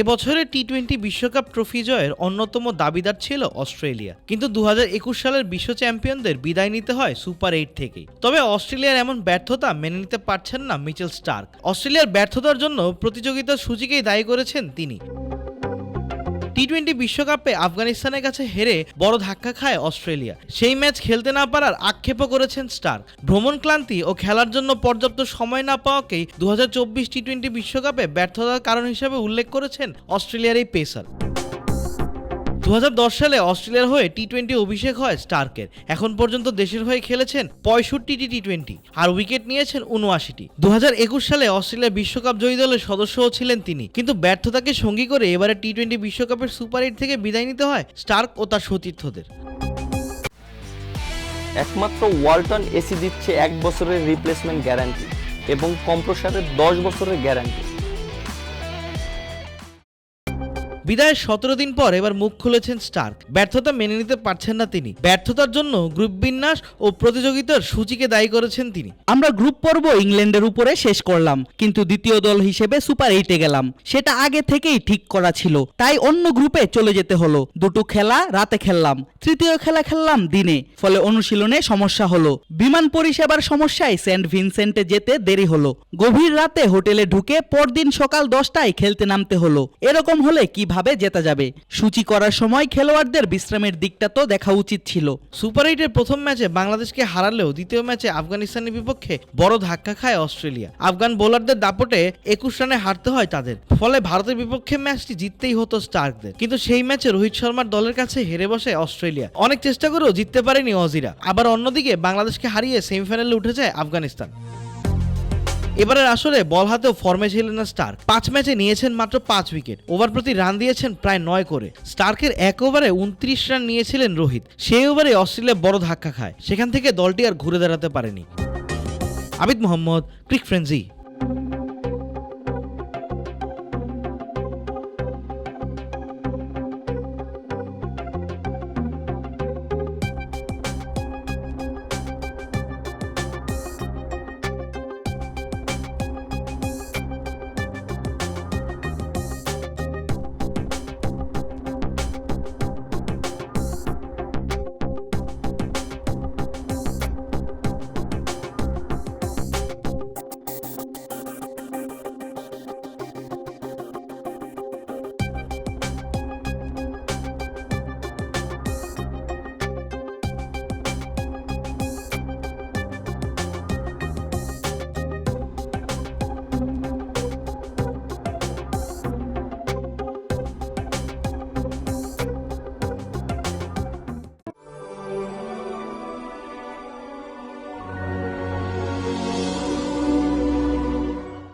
এবছরের T twenty বিশ্বকাপ trophy জয়ের অন্যতম দাবিদার ছিল অস্ট্রেলিয়া। কিন্তু দু হাজার একুশ সালের বিশ্ব চ্যাম্পিয়নদের বিদায় নিতে হয় সুপার এইট থেকেই। তবে অস্ট্রেলিয়ার এমন ব্যর্থতা মেনে নিতে পারছেন না মিচেল স্টার্ক। অস্ট্রেলিয়ার ব্যর্থতার জন্য প্রতিযোগিতার সূচিকেই দায়ী করেছেন তিনি। টি টোয়েন্টি বিশ্বকাপে আফগানিস্তানের কাছে হেরে বড় ধাক্কা খায় অস্ট্রেলিয়া। সেই ম্যাচ খেলতে না পারার আক্ষেপও করেছেন স্টার। ভ্রমণ ক্লান্তি ও খেলার জন্য পর্যাপ্ত সময় না পাওয়াকেই দু টি টোয়েন্টি বিশ্বকাপে ব্যর্থতার কারণ হিসেবে উল্লেখ করেছেন অস্ট্রেলিয়ার এই পেসার। দু হাজার দশ সালে অস্ট্রেলিয়ার হয়ে টি টোয়েন্টি অভিষেক হয় স্টার্কের। এখন পর্যন্ত দেশের হয়ে খেলেছেন পঁয়ষট্টিটি টি টোয়েন্টি আর উইকেট নিয়েছেন উনআশিটি। দু হাজার একুশ সালে অস্ট্রেলিয়ার বিশ্বকাপ জয়ী দলের সদস্যও ছিলেন তিনি। কিন্তু ব্যর্থতাকে সঙ্গী করে এবারে টি টোয়েন্টি বিশ্বকাপের সুপার এইট থেকে বিদায় নিতে হয় স্টার্ক ও তার সতীর্থদের। একমাত্র ওয়ালটন এসি দিচ্ছে এক বছরের রিপ্লেসমেন্ট গ্যারান্টি এবং কম্প্রসারের দশ বছরের গ্যারান্টি বিদায়ের সতেরো দিন পর এবার মুখ খুলেছেন স্টার্ক। ব্যর্থতা মেনে নিতে পারছেন না তিনি। ব্যর্থতার জন্য গ্রুপ বিন্যাস ও প্রতিযোগিতার সূচিকে দায়ী করেছেন তিনি। আমরা গ্রুপ পর্ব ইংল্যান্ডের উপরে শেষ করলাম, কিন্তু দ্বিতীয় দল হিসেবে সুপার এইটে গেলাম। সেটা আগে থেকেই ঠিক করা ছিল, তাই অন্য গ্রুপে চলে যেতে হলো। দুটো খেলা রাতে খেললাম, তৃতীয় খেলা খেললাম দিনে, ফলে অনুশীলনে সমস্যা হলো। বিমান পরিষেবার সমস্যায় সেন্ট ভিনসেন্টে যেতে দেরি হলো। গভীর রাতে হোটেলে ঢুকে পরদিন সকাল দশটায় খেলতে নামতে হলো। এরকম হলে কীভাবে জেতা যাবে। সূচি করার সময় খেলোয়াড়দের বিশ্রামের দিকটা তো দেখা উচিত ছিল। সুপার এইটের প্রথম ম্যাচে বাংলাদেশকে হারালেও দ্বিতীয় ম্যাচে আফগানিস্তানের বিপক্ষে বড় ধাক্কা খায় অস্ট্রেলিয়া। আফগান বোলারদের দাপটে একুশ রানে হারতে হয় তাদের। ফলে ভারতের বিপক্ষে ম্যাচটি জিততেই হতো স্টার্কদের। কিন্তু সেই ম্যাচে রোহিত শর্মার দলের কাছে হেরে বসে অস্ট্রেলিয়া। অনেক চেষ্টা করেও জিততে পারেনি অজিরা। আবার অন্যদিকে বাংলাদেশকে হারিয়ে সেমিফাইনালে উঠে যায় আফগানিস্তান। এবারের আসলে বল হাতেও ফর্মে ছিলেন না স্টার পাঁচ ম্যাচে নিয়েছেন মাত্র পাঁচ উইকেট। ওভার প্রতি রান দিয়েছেন প্রায় নয় করে। স্টার্কের এক ওভারে উনত্রিশ রান নিয়েছিলেন রোহিত। সেই ওভারে অস্ট্রেলিয়া বড় ধাক্কা খায়। সেখান থেকে দলটি আর ঘুরে দাঁড়াতে পারেনি। আবিদ মোহাম্মদ, ক্রিক ফ্রেন্সি।